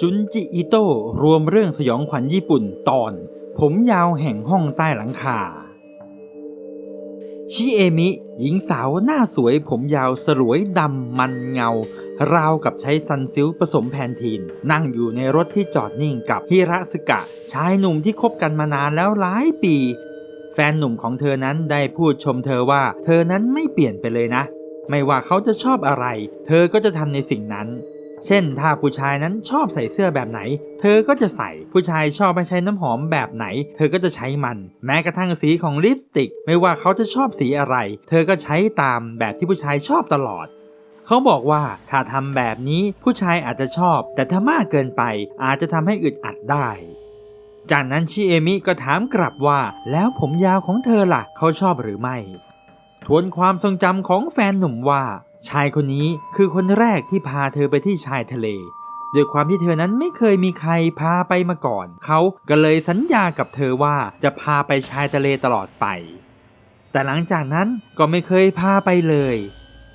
จุนจิอิโต้รวมเรื่องสยองขวัญญี่ปุ่นตอน ผมยาวแห่งห้องใต้หลังคา ชิเอมิ หญิงสาวหน้าสวยผมยาวสลวยดำมันเงา ราวกับใช้ซันซิลผสมแพนทีน นั่งอยู่ในรถที่จอดนิ่งกับฮิระสึกะ ชายหนุ่มที่คบกันมานานแล้วหลายปี แฟนหนุ่มของเธอนั้นได้พูดชมเธอว่า เธอนั้นไม่เปลี่ยนไปเลยนะ ไม่ว่าเขาจะชอบอะไร เธอก็จะทำในสิ่งนั้น เช่น ถ้าผู้ชายนั้นชอบใส่เสื้อแบบไหน เธอก็จะใส่ ผู้ชายชอบให้ใช้น้ำหอมแบบไหน เธอก็จะใช้มัน แม้กระทั่งสีของลิปสติก ไม่ว่าเขาจะชอบสีอะไร เธอก็ใช้ตามแบบที่ผู้ชายชอบตลอดเขาบอกว่าถ้าทำแบบนี้ผู้ชายอาจจะชอบ แต่ถ้ามากเกินไปอาจจะทำให้อึดอัดได้ จากนั้นชิเอมิก็ถามกลับว่า แล้วผมยาวของเธอล่ะ เขาชอบหรือไม่ ทวนความทรงจำของแฟนหนุ่มว่า ชายคนนี้คือคนแรกที่พาเธอไปที่ชายทะเลด้วยความที่เธอนั้นไม่เคยมีใครพาไปมาก่อน เขาก็เลยสัญญากับเธอว่าจะพาไปชายทะเลตลอดไป แต่หลังจากนั้นก็ไม่เคยพาไปเลย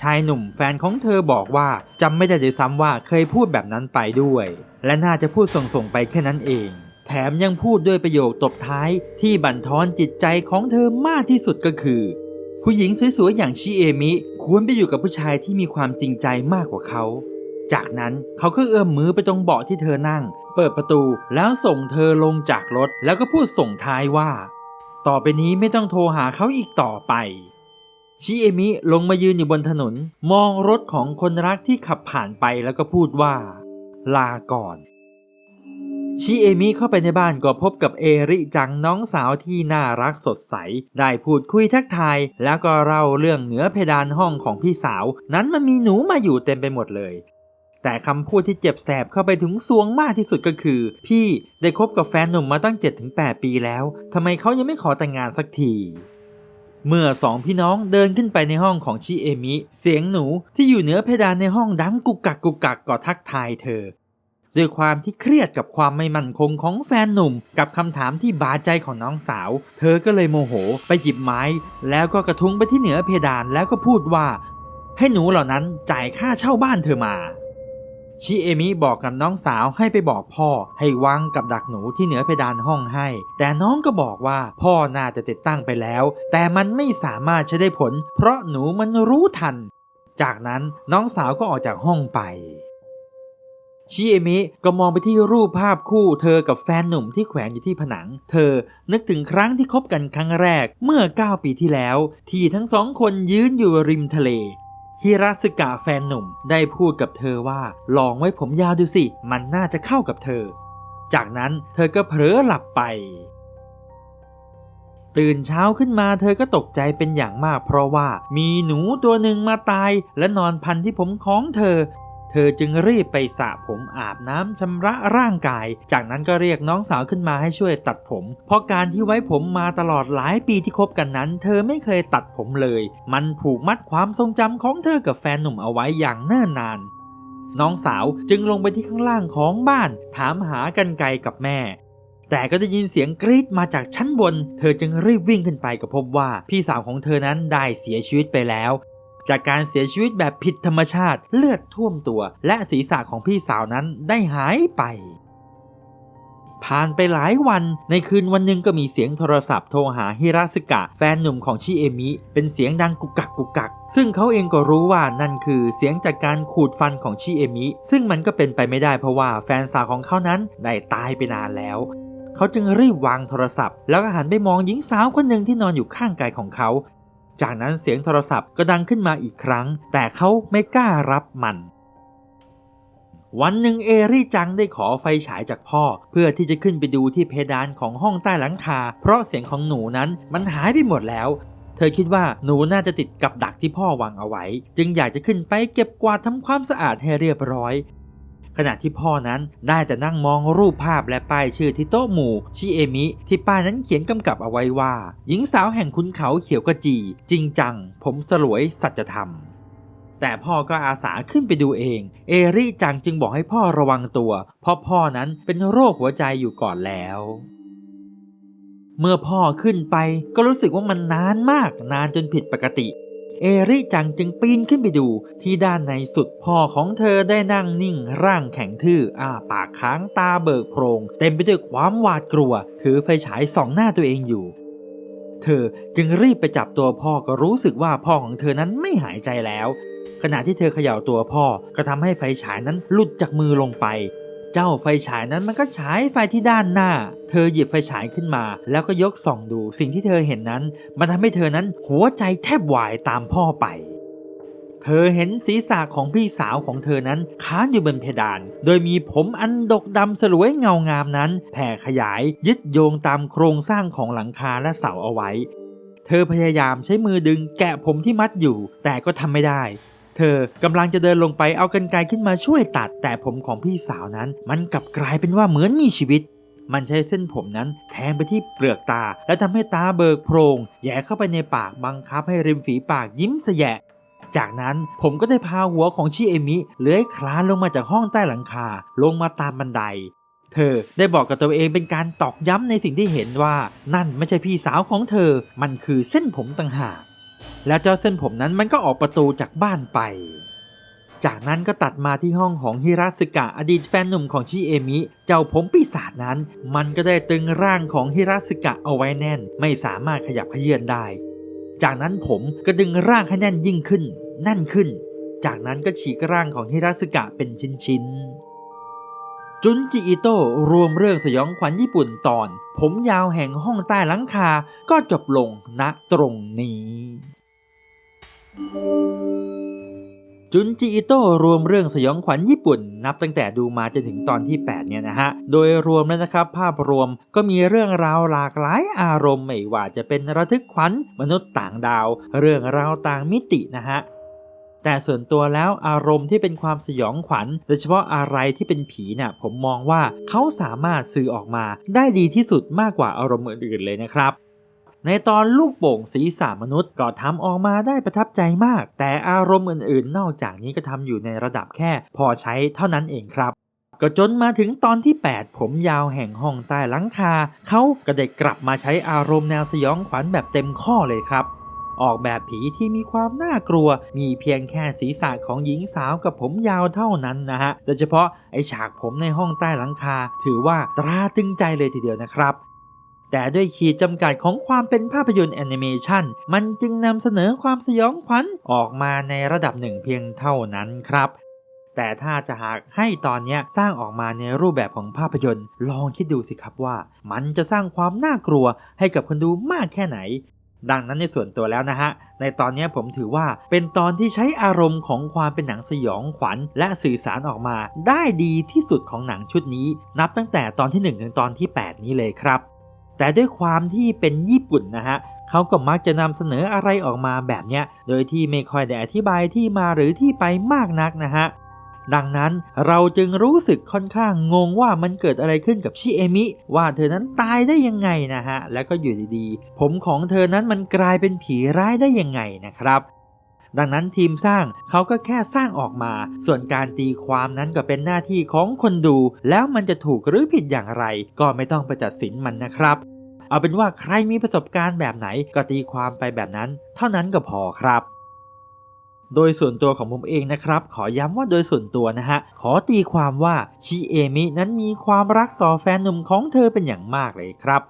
ชายหนุ่มแฟนของเธอบอกว่าจำไม่ได้ด้วยซ้ำว่าเคยพูดแบบนั้นไปด้วย และน่าจะพูดส่งๆไปแค่นั้นเอง แถมยังพูดด้วยประโยคตบท้ายที่บั่นทอนจิตใจของเธอมากที่สุดก็คือ ผู้หญิงสวยๆอย่างชิเอมิ ควรไปอยู่กับผู้ชายที่มีความจริงใจมากกว่าเขา จากนั้นเขาก็เอื้อมมือไปตรงเบาะที่เธอนั่ง เปิดประตูแล้วส่งเธอลงจากรถ แล้วก็พูดส่งท้ายว่า ต่อไปนี้ไม่ต้องโทรหาเขาอีกต่อไปชิเอมิลงมายืนอยู่บนถนน มองรถของคนรักที่ขับผ่านไปแล้วก็พูดว่า ลาก่อน ชิเอมิเข้าไปในบ้านก็พบกับเอริจังน้องสาวที่น่ารักสดใส ได้พูดคุยทักทาย แล้วก็เล่าเรื่องเหนือเพดานห้องของพี่สาว นั้นมันมีหนูมาอยู่เต็มไปหมดเลย แต่คำพูดที่เจ็บแสบเข้าไปถึงซวงมากที่สุดก็คือ พี่ได้คบกับแฟนหนุ่มมาตั้ง 7-8 ปีแล้วทำไมเขายังไม่ขอแต่งงานสักทีเมื่อสองพี่น้องเดินขึ้นไปในห้องของชิเอมิ เสียงหนูที่อยู่เหนือเพดานในห้องดังกุกกักกุกกักก็ทักทายเธอ ด้วยความที่เครียดกับความไม่มั่นคงของแฟนหนุ่ม กับคำถามที่บาดใจของน้องสาว เธอก็เลยโมโห ไปหยิบไม้ แล้วก็กระทุ้งไปที่เหนือเพดานแล้วก็พูดว่า ให้หนูเหล่านั้นจ่ายค่าเช่าบ้านเธอมาชิเอมิบอกกับน้องสาวให้ไปบอกพ่อ ให้วางกับดักหนูที่เหนือเพดานห้องให้ แต่น้องก็บอกว่าพ่อน่าจะติดตั้งไปแล้ว แต่มันไม่สามารถใช้ได้ผล เพราะหนูมันรู้ทัน จากนั้นน้องสาวก็ออกจากห้องไป ชิเอมิก็มองไปที่รูปภาพคู่เธอกับแฟนหนุ่มที่แขวนอยู่ที่ผนัง เธอนึกถึงครั้งที่คบกันครั้งแรกเมื่อ 9 ปีที่แล้ว ที่ทั้งสองคนยืนอยู่ริมทะเลฮิราสึกะแฟนหนุ่มได้พูดกับเธอว่า ลองไว้ผมยาวดูสิ มันน่าจะเข้ากับเธอ จากนั้นเธอก็เผลอหลับไป ตื่นเช้าขึ้นมาเธอก็ตกใจเป็นอย่างมากเพราะว่ามีหนูตัวหนึ่งมาตายและนอนพันที่ผมของเธอ เธอจึงรีบไปสระผมอาบน้ำชำระร่างกาย จากนั้นก็เรียกน้องสาวขึ้นมาให้ช่วยตัดผม เพราะการที่ไว้ผมมาตลอดหลายปีที่คบกันนั้น เธอไม่เคยตัดผมเลย มันผูกมัดความทรงจำของเธอกับแฟนหนุ่มเอาไว้อย่างเนิ่นนานน้องสาวจึงลงไปที่ข้างล่างของบ้าน ถามหากันไกลกับแม่ แต่ก็ได้ยินเสียงกรีดมาจากชั้นบน เธอจึงรีบวิ่งขึ้นไปก็พบว่าพี่สาวของเธอนั้นได้เสียชีวิตไปแล้ว จากการเสียชีวิตแบบผิดธรรมชาติเลือดท่วมตัว และศีรษะของพี่สาวนั้นได้หายไปผ่านไปหลายวันในคืนวันหนึ่งก็มีเสียงโทรศัพท์โทรหาฮิราสึกะ แฟนหนุ่มของชิเอมิ เป็นเสียงดังกุกกักกุกกัก ซึ่งเขาเองก็รู้ว่านั่นคือเสียงจากการขูดฟันของชิเอมิ ซึ่งมันก็เป็นไปไม่ได้เพราะว่าแฟนสาวของเขานั้นได้ตายไปนานแล้ว เขาจึงรีบวางโทรศัพท์ แล้วก็หันไปมองหญิงสาวคนหนึ่งที่นอนอยู่ข้างกายของเขา จากนั้นเสียงโทรศัพท์ก็ดังขึ้นมาอีกครั้ง แต่เขาไม่กล้ารับมัน วันหนึ่งเอรี่จังได้ขอไฟฉายจากพ่อ เพื่อที่จะขึ้นไปดูที่เพดานของห้องใต้หลังคา เพราะเสียงของหนูนั้นมันหายไปหมดแล้ว เธอคิดว่าหนูน่าจะติดกับดักที่พ่อวางเอาไว้ จึงอยากจะขึ้นไปเก็บกวาดทำความสะอาดให้เรียบร้อย ขณะที่พ่อนั้นได้แต่นั่งมองรูปภาพและป้ายชื่อที่โต๊ะหมู่ชิเอมิ ที่ป้ายนั้นเขียนกำกับเอาไว้ว่า หญิงสาวแห่งคุณเขาเขียวกระจี จริงจัง ผมสลวยสัจธรรมแต่พ่อก็อาสาขึ้นไปดูเอง เอริจังจึงบอกให้พ่อระวังตัว เพราะพ่อนั้นเป็นโรคหัวใจอยู่ก่อนแล้ว เมื่อพ่อขึ้นไปก็รู้สึกว่ามันนานมากนานจนผิดปกติ เอริจังจึงปีนขึ้นไปดูที่ด้านในสุดพ่อของเธอได้นั่งนิ่งร่างแข็งทื่ออ้าปากค้างตาเบิกโพรง เต็มไปด้วยความหวาดกลัว ถือไฟฉายส่องหน้าตัวเองอยู่ เธอจึงรีบไปจับตัวพ่อก็รู้สึกว่าพ่อของเธอนั้นไม่หายใจแล้ว ขณะที่เธอเขย่าตัวพ่อก็ทำให้ไฟฉายนั้นหลุดจากมือลงไป เจ้าไฟฉายนั้นมันก็ฉายไฟที่ด้านหน้า เธอหยิบไฟฉายขึ้นมา แล้วก็ยกส่องดู สิ่งที่เธอเห็นนั้น มันทำให้เธอนั้นหัวใจแทบวายตามพ่อไป เธอเห็นศีรษะของพี่สาวของเธอนั้นค้างอยู่บนเพดาน โดยมีผมอันดกดำสลวยเงางามนั้น แผ่ขยายยึดโยงตามโครงสร้างของหลังคาและเสาเอาไว้ เธอพยายามใช้มือดึงแกะผมที่มัดอยู่ แต่ก็ทำไม่ได้ เธอกำลังจะเดินลงไปเอากันไกรขึ้นมาช่วยตัด แต่ผมของพี่สาวนั้น มันกลับกลายเป็นว่าเหมือนมีชีวิต มันใช้เส้นผมนั้นแทงไปที่เปลือกตา และทำให้ตาเบิกโพรงแย่เข้าไปในปากบังคับให้ริมฝีปากยิ้มสแยะจากนั้นผมก็ได้พาหัวของชิเอมิเลื้อยคลานลงมาจากห้องใต้หลังคา ลงมาตามบันได เธอได้บอกกับตัวเองเป็นการตอกย้ำในสิ่งที่เห็นว่า นั่นไม่ใช่พี่สาวของเธอ มันคือเส้นผมต่างหาก แล้วเจ้าเส้นผมนั้นมันก็ออกประตูจากบ้านไป จากนั้นก็ตัดมาที่ห้องของฮิราสึกะอดีตแฟนหนุ่มของชิเอมิ เจ้าผมปีศาจนั้น มันก็ได้ตึงร่างของฮิราสึกะเอาไว้แน่น ไม่สามารถขยับเขยื้อนได้ จากนั้นผมก็ดึงร่างให้แน่นยิ่งขึ้น แน่นขึ้น จากนั้นก็ฉีกร่างของฮิราสึกะเป็นชิ้นๆจุนจิอิโต้รวมเรื่องสยองขวัญญี่ปุ่นตอน ผมยาวแห่งห้องใต้หลังคาก็จบลงณตรงนี้ จุนจิอิโต้รวมเรื่องสยองขวัญญี่ปุ่น นับตั้งแต่ดูมาจนถึงตอนที่ 8 เนี่ยนะฮะ โดยรวมแล้วนะครับ ภาพรวมก็มีเรื่องราวหลากหลายอารมณ์ไม่ว่าจะเป็นระทึกขวัญมนุษย์ต่างดาว เรื่องราวต่างมิตินะฮะแต่ส่วนตัวแล้วอารมณ์ที่เป็นความสยองขวัญ โดยเฉพาะอะไรที่เป็นผีเนี่ยผมมองว่าเขาสามารถสื่อออกมาได้ดีที่สุดมากกว่าอารมณ์อื่นๆเลยนะครับ ในตอนลูกโป่งศีรษะมนุษย์ก็ทำออกมาได้ประทับใจมาก แต่อารมณ์อื่นๆ นอกจากนี้ก็ทำอยู่ในระดับแค่พอใช้เท่านั้นเองครับ ก็จนมาถึงตอนที่ 8 ผมยาวแห่งห้องใต้หลังคา เขาก็ได้กลับมาใช้อารมณ์แนวสยองขวัญแบบเต็มข้อเลยครับออกแบบผีที่มีความน่ากลัว มีเพียงแค่ศีรษะของหญิงสาวกับผมยาวเท่านั้นนะฮะ โดยเฉพาะไอฉากผมในห้องใต้หลังคา ถือว่าตราตึงใจเลยทีเดียวนะครับ แต่ด้วยขีดจำกัดของความเป็นภาพยนตร์แอนิเมชันมันจึงนำเสนอความสยองขวัญออกมาในระดับหนึ่งเพียงเท่านั้นครับ แต่ถ้าจะหากให้ตอนนี้สร้างออกมาในรูปแบบของภาพยนตร์ ลองคิดดูสิครับว่า มันจะสร้างความน่ากลัวให้กับคนดูมากแค่ไหนดังนั้นในส่วนตัวแล้วนะฮะ ในตอนนี้ผมถือว่าเป็นตอนที่ใช้อารมณ์ของความเป็นหนังสยองขวัญ และสื่อสารออกมา ได้ดีที่สุดของหนังชุดนี้ นับตั้งแต่ตอนที่ 1 ถึงตอนที่ 8 นี้เลยครับ แต่ด้วยความที่เป็นญี่ปุ่นนะฮะเขาก็มักจะนำเสนออะไรออกมาแบบเนี้ยโดยที่ไม่ค่อยได้อธิบายที่มาหรือที่ไปมากนักนะฮะดังนั้นเราจึงรู้สึกค่อนข้างงงว่ามันเกิดอะไรขึ้นกับชิเอมิ ว่าเธอนั้นตายได้ยังไงนะฮะ แล้วก็อยู่ดีๆ ผมของเธอนั้นมันกลายเป็นผีร้ายได้ยังไงนะครับ ดังนั้นทีมสร้างเขาก็แค่สร้างออกมา ส่วนการตีความนั้นก็เป็นหน้าที่ของคนดู แล้วมันจะถูกหรือผิดอย่างไร ก็ไม่ต้องไปตัดสินมันนะครับ เอาเป็นว่าใครมีประสบการณ์แบบไหนก็ตีความไปแบบนั้น เท่านั้นก็พอครับโดยส่วนตัวของผมเองนะครับ ขอย้ำว่าโดยส่วนตัวนะฮะ ขอตีความว่าชิเอมินั้นมีความรักต่อแฟนหนุ่มของเธอเป็นอย่างมากเลยครับ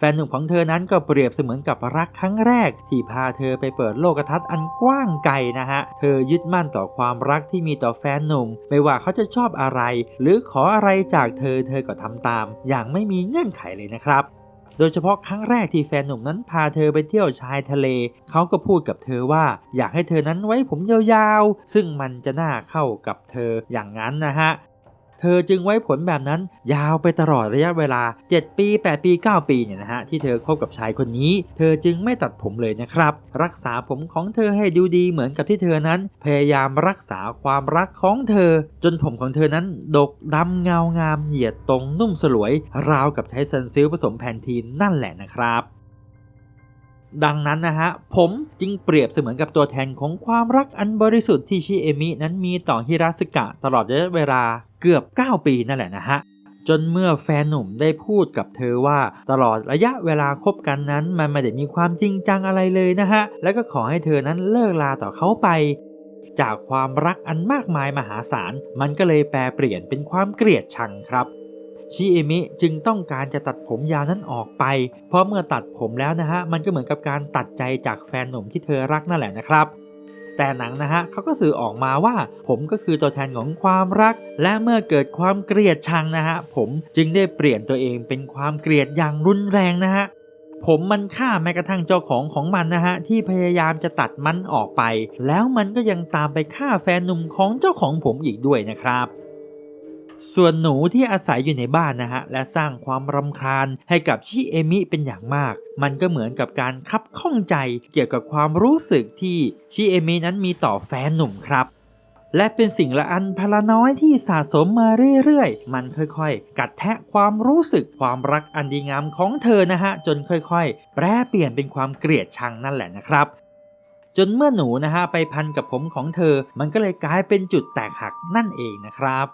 แฟนหนุ่มของเธอนั้นก็เปรียบเสมือนกับรักครั้งแรก ที่พาเธอไปเปิดโลกทัศน์อันกว้างไกลนะฮะ เธอยึดมั่นต่อความรักที่มีต่อแฟนหนุ่ม ไม่ว่าเขาจะชอบอะไร หรือขออะไรจากเธอเธอก็ทำตาม อย่างไม่มีเงื่อนไขเลยนะครับโดยเฉพาะครั้งแรกที่แฟนหนุ่มนั้นพาเธอไปเที่ยวชายทะเล เขาก็พูดกับเธอว่า อยากให้เธอนั้นไว้ผมยาวๆ ซึ่งมันจะน่าเข้ากับเธออย่างนั้นนะฮะ เธอจึงไว้ผลแบบนั้นยาวไปตลอดระยะเวลา 7 ปี 8 ปี 9 ปีเนี่ยนะฮะที่เธอคบกับชายคนนี้ เธอจึงไม่ตัดผมเลยนะครับ รักษาผมของเธอให้ดูดีเหมือนกับที่เธอนั้น พยายามรักษาความรักของเธอ จนผมของเธอนั้น ดกดำเงางามเหยียดตรงนุ่มสลวย ราวกับใช้ซันซิลผสมแพนทีนนั่นแหละนะครับ ดังนั้นนะฮะ ผมจึงเปรียบเสมือนกับตัวแทนของความรักอันบริสุทธิ์ที่ชิเอมินั้นมีต่อฮิราสึกะตลอดระยะเวลาเกือบ 9 ปีนั่นแหละนะฮะจจนเมื่อแฟนหนุ่มได้พูดกับเธอว่าตลอดระยะเวลาคบกันนั้น มันไม่ได้มีความจริงจังอะไรเลยนะฮะ แล้วก็ขอให้เธอนั้นเลิกลาต่อเขาไป จากความรักอันมากมายมหาศาลมันก็เลยแปลเปลี่ยนเป็นความเกลียดชังครับ ชิเอมิจึงต้องการจะตัดผมยาวนั้นออกไป เพราะเมื่อตัดผมแล้วนะฮะ มันก็เหมือนกับการตัดใจจากแฟนหนุ่มที่เธอรักนั่นแหละนะครับ แต่หนังนะฮะเขาก็สื่อออกมาว่า ผมก็คือตัวแทนของความรัก และเมื่อเกิดความเกลียดชังนะฮะ ผมจึงได้เปลี่ยนตัวเองเป็นความเกลียดอย่างรุนแรงนะฮะผมมันฆ่าแม้กระทั่งเจ้าของของมันนะฮะ ที่พยายามจะตัดมันออกไป แล้วมันก็ยังตามไปฆ่าแฟนหนุ่มของเจ้าของผมอีกด้วยนะครับ ส่วนหนูที่อาศัยอยู่ในบ้านนะฮะและสร้างความรำคาญให้กับชิเอมิเป็นอย่างมาก มันก็เหมือนกับการคับข้องใจเกี่ยวกับความรู้สึกที่ชิเอมินั้นมีต่อแฟนหนุ่มครับและเป็นสิ่งละอันพละน้อยที่สะสมมาเรื่อยๆ มันค่อยๆ กัดแทะความรู้สึกความรักอันดีงามของเธอนะฮะ จนค่อยๆ แปรเปลี่ยนเป็นความเกลียดชังนั่นแหละนะครับ จนเมื่อหนูนะฮะไปพันกับผมของเธอ มันก็เลยกลายเป็นจุดแตกหักนั่นเองนะครับ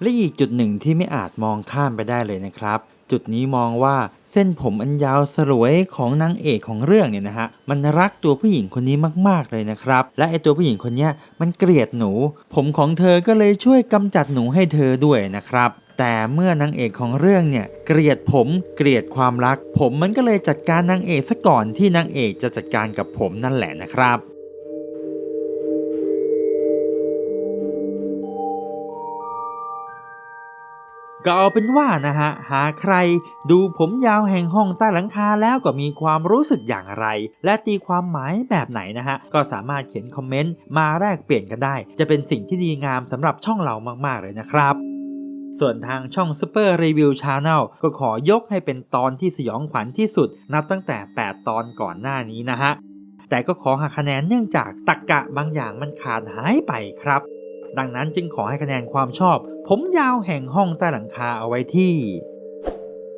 และอีกจุดหนึ่งที่ไม่อาจมองข้ามไปได้เลยนะครับ จุดนี้มองว่าเส้นผมอันยาวสลวยของนางเอกของเรื่องเนี่ยนะฮะมันรักตัวผู้หญิงคนนี้มากๆเลยนะครับ และไอตัวผู้หญิงคนนี้มันเกลียดหนู ผมของเธอก็เลยช่วยกำจัดหนูให้เธอด้วยนะครับแต่เมื่อนางเอกของเรื่องเนี่ยเกลียดผมเกลียดความรัก ผมมันก็เลยจัดการนางเอกซะก่อนที่นางเอกจะจัดการกับผมนั่นแหละนะครับ ก็เอาเป็นว่านะฮะ หาใครดูผมยาวแห่งห้องใต้หลังคาแล้วก็มีความรู้สึกอย่างไร และตีความหมายแบบไหนนะฮะ ก็สามารถเขียนคอมเมนต์มาแลกเปลี่ยนกันได้ จะเป็นสิ่งที่ดีงามสำหรับช่องเรามากๆเลยนะครับส่วนทางช่อง Super Review Channel ก็ขอยกให้เป็นตอนที่สยองขวัญที่สุด นับตั้งแต่ 8 ตอนก่อนหน้านี้นะฮะ แต่ก็ขอหักคะแนนเนื่องจากตักกะบางอย่างมันขาดหายไปครับ ดังนั้นจึงขอให้คะแนนความชอบ ผมยาวแห่งห้องใต้หลังคาเอาไว้ที่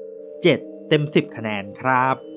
7 เต็ม 10 คะแนนครับ